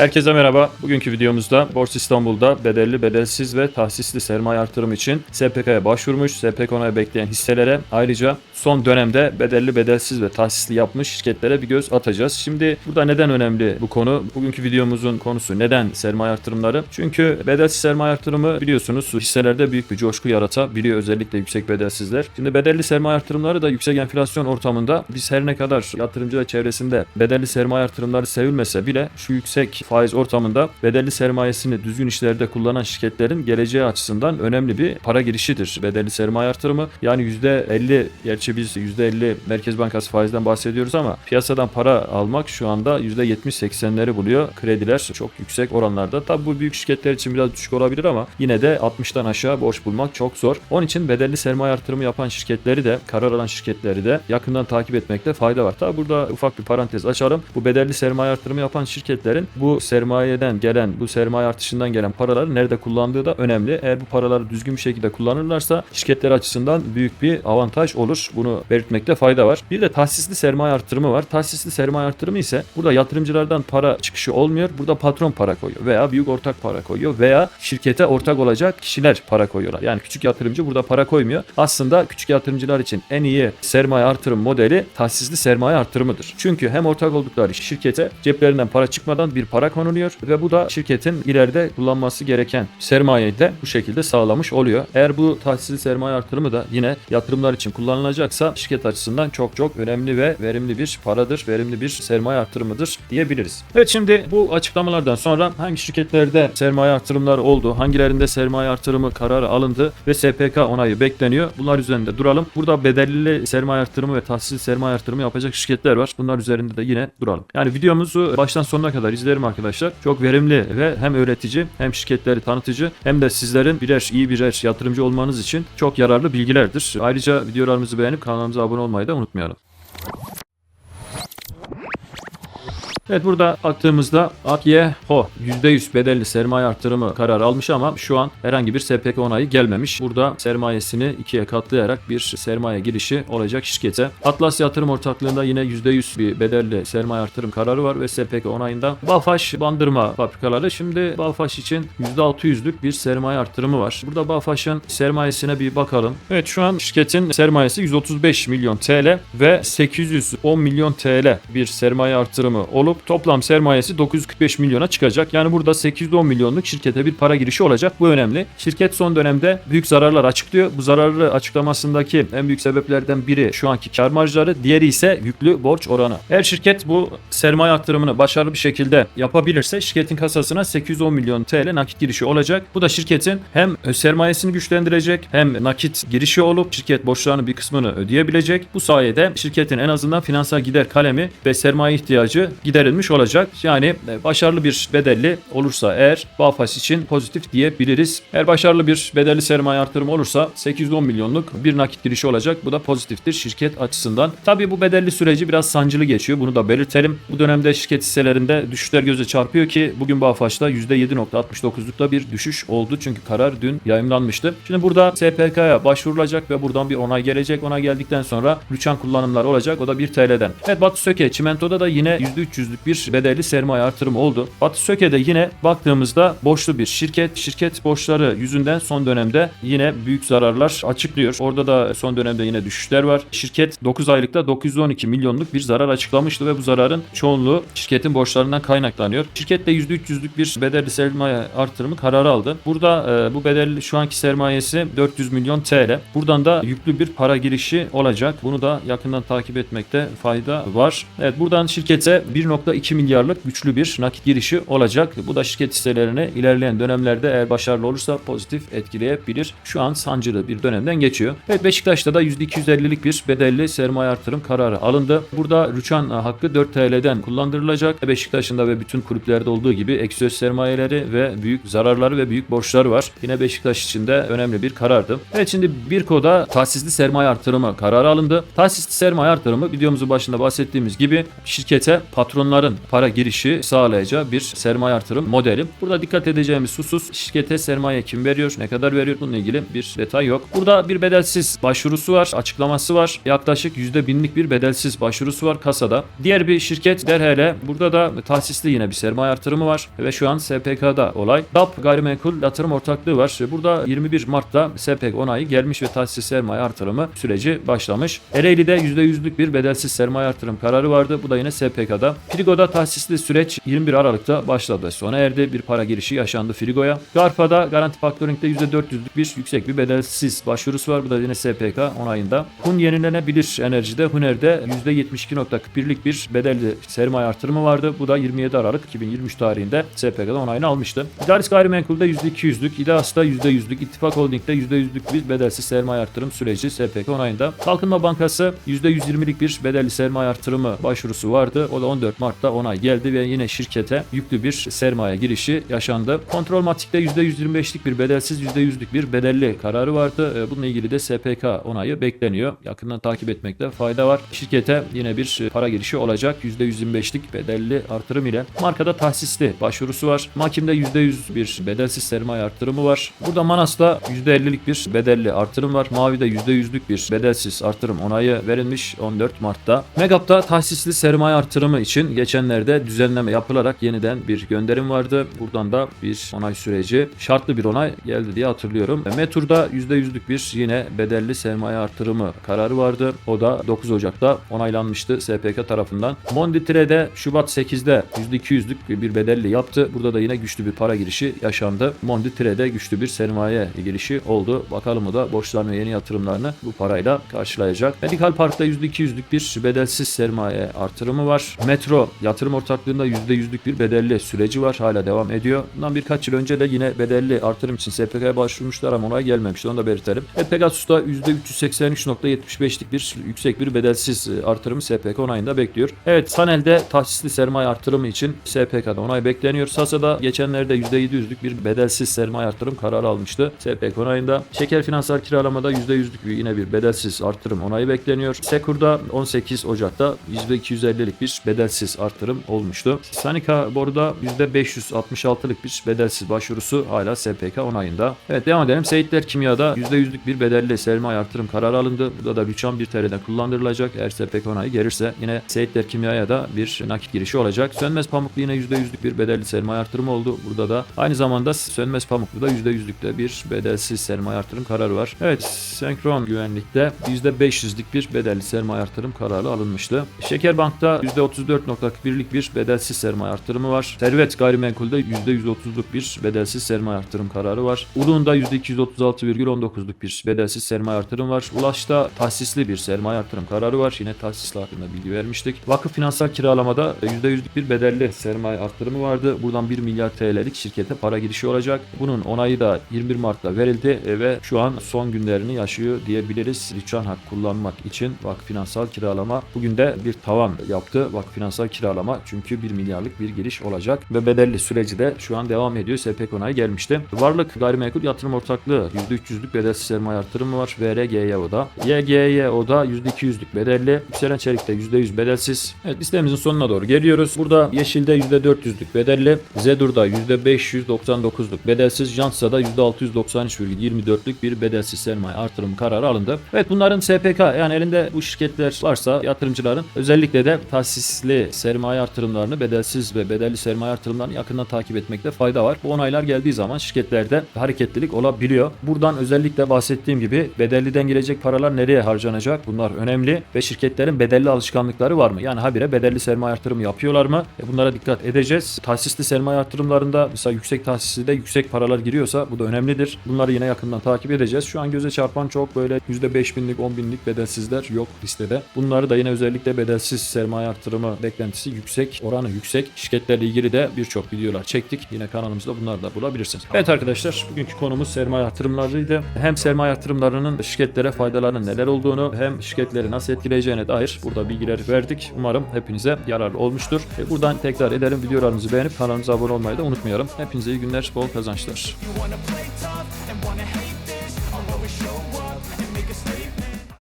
Herkese merhaba. Bugünkü videomuzda Borsa İstanbul'da bedelli, bedelsiz ve tahsisli sermaye artırımı için SPK'ya başvurmuş, SPK onayı bekleyen hisselere ayrıca son dönemde bedelli, bedelsiz ve tahsisli yapmış şirketlere bir göz atacağız. Şimdi burada neden önemli bu konu? Bugünkü videomuzun konusu neden sermaye artırımları? Çünkü bedelsiz sermaye artırımı biliyorsunuz hisselerde büyük bir coşku yaratabiliyor özellikle yüksek bedelsizler. Şimdi bedelli sermaye artırımları da yüksek enflasyon ortamında biz her ne kadar yatırımcılar çevresinde bedelli sermaye artırımları sevilmese bile şu yüksek faiz ortamında bedelli sermayesini düzgün işlerde kullanan şirketlerin geleceği açısından önemli bir para girişidir. Bedelli sermaye artırımı yani %50 gerçi biz %50 Merkez Bankası faizden bahsediyoruz ama piyasadan para almak şu anda %70-80'leri buluyor. Krediler çok yüksek oranlarda. Tabi bu büyük şirketler için biraz düşük olabilir ama yine de 60'tan aşağı borç bulmak çok zor. Onun için bedelli sermaye artırımı yapan şirketleri de karar alan şirketleri de yakından takip etmekte fayda var. Tabi burada ufak bir parantez açalım. Bu bedelli sermaye artırımı yapan şirketlerin bu sermayeden gelen, bu sermaye artışından gelen paraları nerede kullandığı da önemli. Eğer bu paraları düzgün bir şekilde kullanırlarsa şirketler açısından büyük bir avantaj olur. Bunu belirtmekte fayda var. Bir de tahsisli sermaye artırımı var. Tahsisli sermaye artırımı ise burada yatırımcılardan para çıkışı olmuyor. Burada patron para koyuyor veya büyük ortak para koyuyor veya şirkete ortak olacak kişiler para koyuyorlar. Yani küçük yatırımcı burada para koymuyor. Aslında küçük yatırımcılar için en iyi sermaye artırım modeli tahsisli sermaye artırımıdır. Çünkü hem ortak oldukları şirkete ceplerinden para çıkmadan bir para konuluyor ve bu da şirketin ileride kullanması gereken sermayeyi de bu şekilde sağlamış oluyor. Eğer bu tahsisli sermaye artırımı da yine yatırımlar için kullanılacaksa şirket açısından çok çok önemli ve verimli bir paradır, verimli bir sermaye artırımıdır diyebiliriz. Evet şimdi bu açıklamalardan sonra hangi şirketlerde sermaye artırımları oldu, hangilerinde sermaye artırımı kararı alındı ve SPK onayı bekleniyor. Bunlar üzerinde duralım. Burada bedelli sermaye artırımı ve tahsisli sermaye artırımı yapacak şirketler var. Bunlar üzerinde de yine duralım. Yani videomuzu baştan sonuna kadar izlerim arkadaşlar. Çok verimli ve hem öğretici hem şirketleri tanıtıcı hem de sizlerin birer iyi birer yatırımcı olmanız için çok yararlı bilgilerdir. Ayrıca videolarımızı beğenip kanalımıza abone olmayı da unutmayalım. Evet burada baktığımızda Akye-Ho %100 bedelli sermaye artırımı kararı almış ama şu an herhangi bir SPK onayı gelmemiş. Burada sermayesini ikiye katlayarak bir sermaye girişi olacak şirkete. Atlas Yatırım Ortaklığı'nda yine %100 bir bedelli sermaye artırım kararı var ve SPK onayında Balfaş bandırma fabrikaları. Şimdi Balfaş için %600'lük bir sermaye artırımı var. Burada Balfaş'ın sermayesine bir bakalım. Evet şu an şirketin sermayesi 135 milyon TL ve 810 milyon TL bir sermaye artırımı olup toplam sermayesi 945 milyona çıkacak. Yani burada 810 milyonluk şirkete bir para girişi olacak. Bu önemli. Şirket son dönemde büyük zararlar açıklıyor. Bu zararlı açıklamasındaki en büyük sebeplerden biri şu anki kar marjları, diğeri ise yüklü borç oranı. Eğer şirket bu sermaye artırımını başarılı bir şekilde yapabilirse şirketin kasasına 810 milyon TL nakit girişi olacak. Bu da şirketin hem sermayesini güçlendirecek hem nakit girişi olup şirket borçlarının bir kısmını ödeyebilecek. Bu sayede şirketin en azından finansal gider kalemi ve sermaye ihtiyacı giderilmiş olacak. Yani e, başarılı bir bedelli olursa eğer Balfas için pozitif diyebiliriz. Eğer başarılı bir bedelli sermaye artırımı olursa 810 milyonluk bir nakit girişi olacak. Bu da pozitiftir şirket açısından. Tabii bu bedelli süreci biraz sancılı geçiyor. Bunu da belirtelim. Bu dönemde şirket hisselerinde düşüşler göze çarpıyor ki bugün Balfas'ta %7.69'lukta bir düşüş oldu. Çünkü karar dün yayınlanmıştı. Şimdi burada SPK'ya başvurulacak ve buradan bir onay gelecek. Onay geldikten sonra rüçhan kullanımlar olacak. O da 1 TL'den. Evet Batu Söke Çimento'da da yine %300'lük bir bedelli sermaye artırımı oldu. Batu Söke'de yine baktığımızda borçlu bir şirket. Şirket borçları yüzünden son dönemde yine büyük zararlar açıklıyor. Orada da son dönemde yine düşüşler var. Şirket 9 aylıkta 912 milyonluk bir zarar açıklamıştı ve bu zararın çoğunluğu şirketin borçlarından kaynaklanıyor. Şirket de %300'lük bir bedelli sermaye artırımı kararı aldı. Burada e, bu bedelli şu anki sermayesi 400 milyon TL. Buradan da yüklü bir para girişi olacak. Bunu da yakından takip etmekte fayda var. Evet buradan şirkete 1.2 milyarlık güçlü bir nakit girişi olacak. Bu da şirket hisselerine ilerleyen dönemlerde eğer başarılı olursa pozitif etkileyebilir. Şu an sancılı bir dönemden geçiyor. Evet Beşiktaş'ta da %250'lik bir bedelli sermaye artırım kararı alındı. Burada rüçhan hakkı 4 TL'den kullandırılacak. Beşiktaş'ın da ve bütün kulüplerde olduğu gibi eksi sermayeleri ve büyük zararları ve büyük borçları var. Yine Beşiktaş için de önemli bir karardı. Evet şimdi Birko'da tahsisli sermaye artırımı kararı alındı. Tahsisli sermaye artırımı videomuzun başında bahsettiğimiz gibi şirkete patronlar milyonların para girişi sağlayacağı bir sermaye artırım modeli. Burada dikkat edeceğimiz husus şirkete sermaye kim veriyor, ne kadar veriyor bununla ilgili bir detay yok. Burada bir bedelsiz başvurusu var, açıklaması var. Yaklaşık %1000'lik bir bedelsiz başvurusu var kasada. Diğer bir şirket Derhele. Burada da tahsisli yine bir sermaye artırımı var ve şu an SPK'da olay. DAP gayrimenkul yatırım ortaklığı var. Burada 21 Mart'ta SPK onayı gelmiş ve tahsis sermaye artırımı süreci başlamış. Ereğli'de %100'lük bir bedelsiz sermaye artırım kararı vardı. Bu da yine SPK'da. Frigo'da tahsisli süreç 21 Aralık'ta başladı. Sona erdi. Bir para girişi yaşandı Frigo'ya. Garfa'da Garanti Factoring'de %400'lük bir yüksek bir bedelsiz başvurusu var. Bu da yine SPK onayında. Hun yenilenebilir enerjide Huner'de %72.41'lik bir bedelli sermaye artırımı vardı. Bu da 27 Aralık 2023 tarihinde SPK'da onayını almıştı. İdaris Gayrimenkul'de %200'lük, İDAS'ta %100'lük, İttifak Holding'de %100'lük bir bedelsiz sermaye artırım süreci SPK onayında. Kalkınma Bankası %120'lik bir bedelli sermaye artırımı başvurusu vardı. O da 14 Mart'ta onay geldi ve yine şirkete yüklü bir sermaye girişi yaşandı. Kontrol Matik'te %125'lik bir bedelsiz %100'lük bir bedelli kararı vardı. Ee, Bununla ilgili de SPK onayı bekleniyor. Yakından takip etmekte fayda var. Şirkete yine bir para girişi olacak. %125'lik bedelli artırım ile. Markada tahsisli başvurusu var. Makim'de %100 bir bedelsiz sermaye artırımı var. Burada Manas'ta %50'lik bir bedelli artırım var. Mavi'de %100'lük bir bedelsiz artırım onayı verilmiş 14 Mart'ta. Megap'ta tahsisli sermaye artırımı için geçenlerde düzenleme yapılarak yeniden bir gönderim vardı. Buradan da bir onay süreci şartlı bir onay geldi diye hatırlıyorum. Metur'da %100'lük bir yine bedelli sermaye artırımı kararı vardı. O da 9 Ocak'ta onaylanmıştı SPK tarafından. Monditre'de Şubat 8'de %200'lük bir bedelli yaptı. Burada da yine güçlü bir para girişi yaşandı. Monditre'de güçlü bir sermaye girişi oldu. Bakalım o da borçlarını ve yeni yatırımlarını bu parayla karşılayacak. Medical Park'ta %200'lük bir bedelsiz sermaye artırımı var. Metro yatırım ortaklığında %100'lük bir bedelli süreci var. Hala devam ediyor. Bundan birkaç yıl önce de yine bedelli artırım için SPK'ya başvurmuşlar ama onay gelmemişti. Onu da belirtelim. Ve Pegasus'ta %383.75'lik bir yüksek bir bedelsiz e, artırımı SPK onayında bekliyor. Evet Sanel'de tahsisli sermaye artırımı için SPK'da onay bekleniyor. Sasa'da geçenlerde %700'lük bir bedelsiz sermaye artırım kararı almıştı. SPK onayında. Şeker finansal kiralamada %100'lük bir yine bir bedelsiz artırım onayı bekleniyor. Sekur'da 18 Ocak'ta %250'lik bir bedelsiz artırım olmuştu. Sanika Boru'da %566'lık bir bedelsiz başvurusu hala SPK onayında. Evet devam edelim. Seyitler Kimya'da %100'lük bir bedelli sermaye artırım kararı alındı. Burada da Rüçhan bir TL'de kullandırılacak. Eğer SPK onayı gelirse yine Seyitler Kimya'ya da bir nakit girişi olacak. Sönmez Pamuklu yine %100'lük bir bedelli sermaye artırımı oldu. Burada da aynı zamanda Sönmez Pamuklu'da %100'lükte bir bedelsiz sermaye artırım kararı var. Evet Senkron Güvenlik'te %500'lük bir bedelli sermaye artırım kararı alınmıştı. Şekerbank'ta %34.1'lik bir bedelsiz sermaye artırımı var. Servet Gayrimenkul'de %130'luk bir bedelsiz sermaye artırım kararı var. Uluğun'da %236,19'luk bir bedelsiz sermaye artırım var. Ulaş'ta tahsisli bir sermaye artırım kararı var. Yine tahsisli hakkında bilgi vermiştik. Vakıf Finansal Kiralamada %100'lük bir bedelli sermaye artırımı vardı. Buradan 1 milyar TL'lik şirkete para girişi olacak. Bunun onayı da 21 Mart'ta verildi ve şu an son günlerini yaşıyor diyebiliriz. Rüçhan hak kullanmak için Vakıf Finansal Kiralama bugün de bir tavan yaptı. Vakıf Finansal Kiralama çünkü 1 milyarlık bir giriş olacak ve bedelli süreci de şu an devam ediyor. SPK onayı gelmişti. Varlık Gayrimenkul Yatırım Ortaklığı %300'lük bedelsiz sermaye artırımı var. VRGYO'da. YGYO'da %200'lük bedelli. Yükselen Çelik'te %100 bedelsiz. Evet listemizin sonuna doğru geliyoruz. Burada Yeşil'de %400'lük bedelli. Zedur'da %599'luk bedelsiz. Jansa'da %693,24'lük bir bedelsiz sermaye artırım kararı alındı. Evet bunların SPK yani elinde bu şirketler varsa yatırımcıların özellikle de tahsisli sermaye artırımlarını bedelsiz ve bedelli sermaye artırımlarını yakından takip etmekte fayda var. Bu onaylar geldiği zaman şirketlerde hareketlilik olabiliyor. Buradan özellikle bahsettiğim gibi bedelliden gelecek paralar nereye harcanacak? Bunlar önemli ve şirketlerin bedelli alışkanlıkları var mı? Yani habire bedelli sermaye artırımı yapıyorlar mı? E bunlara dikkat edeceğiz. Tahsisli sermaye artırımlarında mesela yüksek tahsisli de yüksek paralar giriyorsa bu da önemlidir. Bunları yine yakından takip edeceğiz. Şu an göze çarpan çok böyle %5000'lik 10.000'lik bedelsizler yok listede. Bunları da yine özellikle bedelsiz sermaye artırımı beklentisi yüksek, oranı yüksek. Şirketlerle ilgili de birçok videolar çektik. Yine kanalımızda bunları da bulabilirsiniz. Evet arkadaşlar bugünkü konumuz sermaye yatırımlarıydı. Hem sermaye yatırımlarının şirketlere faydalarının neler olduğunu hem şirketleri nasıl etkileyeceğine dair burada bilgiler verdik. Umarım hepinize yararlı olmuştur. E, Buradan tekrar edelim videolarımızı beğenip kanalımıza abone olmayı da unutmayalım. Hepinize iyi günler, bol kazançlar.